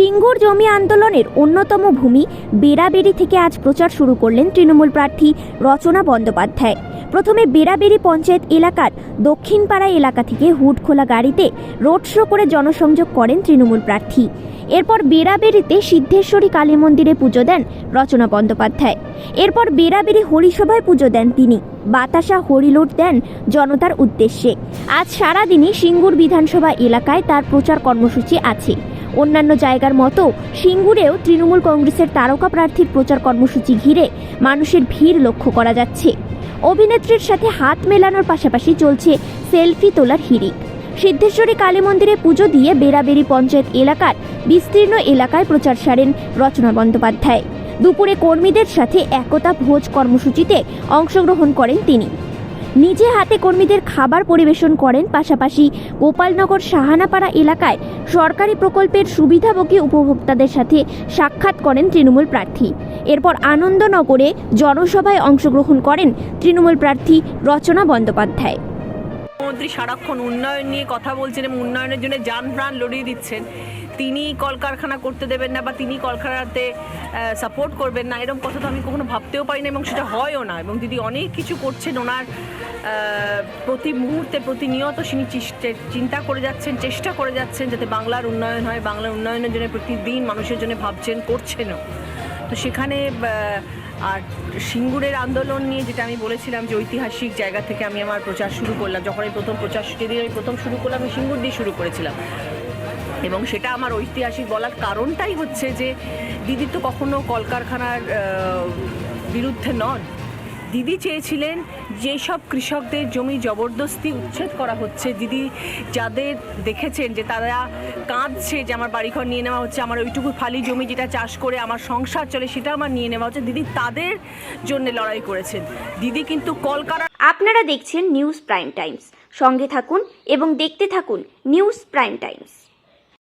সিঙ্গুর জমি আন্দোলনের অন্যতম ভূমি বেড়াবেড়ি থেকে আজ প্রচার শুরু করলেন তৃণমূল প্রার্থী রচনা বন্দ্যোপাধ্যায়। প্রথমে বেড়াবেড়ি পঞ্চায়েত এলাকার দক্ষিণপাড়া এলাকা থেকে হুড খোলা গাড়িতে রোড শো করে জনসংযোগ করেন তৃণমূল প্রার্থী। এরপর বেড়াবেড়িতে সিদ্ধেশ্বরী কালী মন্দিরে পুজো দেন রচনা বন্দ্যোপাধ্যায়। এরপর বেড়াবেড়ি হরিসভায় পুজো দেন তিনি। বাতাসা হরিলোট দেন জনতার উদ্দেশ্যে। আজ সারাদিনই সিঙ্গুর বিধানসভা এলাকায় তার প্রচার কর্মসূচি আছে। অন্যান্য জায়গার মতো সিঙ্গুরেও তৃণমূল কংগ্রেসের তারকা প্রার্থীর প্রচার কর্মসূচি ঘিরে মানুষের ভিড় লক্ষ্য করা যাচ্ছে। অভিনেত্রীর সাথে হাত মেলানোর পাশাপাশি চলছে সেলফি তোলার হিড়িক। সিদ্ধেশ্বরী কালী মন্দিরে পুজো দিয়ে বেড়াবেড়ি পঞ্চায়েত এলাকার বিস্তীর্ণ এলাকায় প্রচার সারেন রচনা বন্দ্যোপাধ্যায়। দুপুরে কর্মীদের সাথে একতা ভোজ কর্মসূচিতে অংশগ্রহণ করেন তিনি। নিজে হাতে কর্মীদের খাবার পরিবেশন করেন। পাশাপাশি গোপালনগর সাহানাপাড়া এলাকায় সরকারি প্রকল্পের সুবিধাভোগী উপভোক্তাদের সাথে সাক্ষাৎ করেন তৃণমূল প্রার্থী। এরপর আনন্দনগরে জনসভায় অংশগ্রহণ করেন তৃণমূল প্রার্থী রচনা বন্দ্যোপাধ্যায়। মুখ্যমন্ত্রী সারাক্ষণ উন্নয়ন নিয়ে কথা বলছেন এবং উন্নয়নের জন্য যান প্রাণ লড়িয়ে দিচ্ছেন। তিনি কলকারখানা করতে দেবেন না বা তিনি কলকারখানাতে সাপোর্ট করবেন না, এরকম কথা তো আমি কখনো ভাবতেও পারি না এবং সেটা হয়ও না এবং দিদি অনেক কিছু করছেন, ওনার প্রতি মুহূর্তে প্রতিনিয়ত তিনি চিন্তা করে যাচ্ছেন, চেষ্টা করে যাচ্ছেন যাতে বাংলার উন্নয়ন হয়, বাংলার উন্নয়নের জন্য প্রতিদিন মানুষের জন্য ভাবছেন, করছেনও। তো সেখানে আর সিঙ্গুরের আন্দোলন নিয়ে যেটা আমি বলেছিলাম যে ঐতিহাসিক জায়গা থেকে আমি আমার প্রচার শুরু করলাম, যখন আমি প্রথম প্রচার, যেদিন আমি প্রথম শুরু করলাম, আমি সিঙ্গুর দিয়ে শুরু করেছিলাম। এবং সেটা আমার ঐতিহাসিক বলার কারণটাই হচ্ছে যে, দিদি তো কখনো কলকারখানার বিরুদ্ধে নন। দিদি চেয়েছিলেন যেসব কৃষকদের জমি জবরদস্তি উচ্ছেদ করা হচ্ছে, দিদি যাদের দেখেছেন যে তারা কাঁদছে যে আমার বাড়িঘর নিয়ে নেওয়া হচ্ছে, আমার ওইটুকু ফালি জমি যেটা চাষ করে আমার সংসার চলে সেটা আমার নিয়ে নেওয়া হচ্ছে, দিদি তাদের জন্য লড়াই করেছেন। দিদি কিন্তু কলকাতা আপনারা দেখছেন নিউজ প্রাইম টাইমস। সঙ্গে থাকুন এবং দেখতে থাকুন নিউজ প্রাইম টাইমস।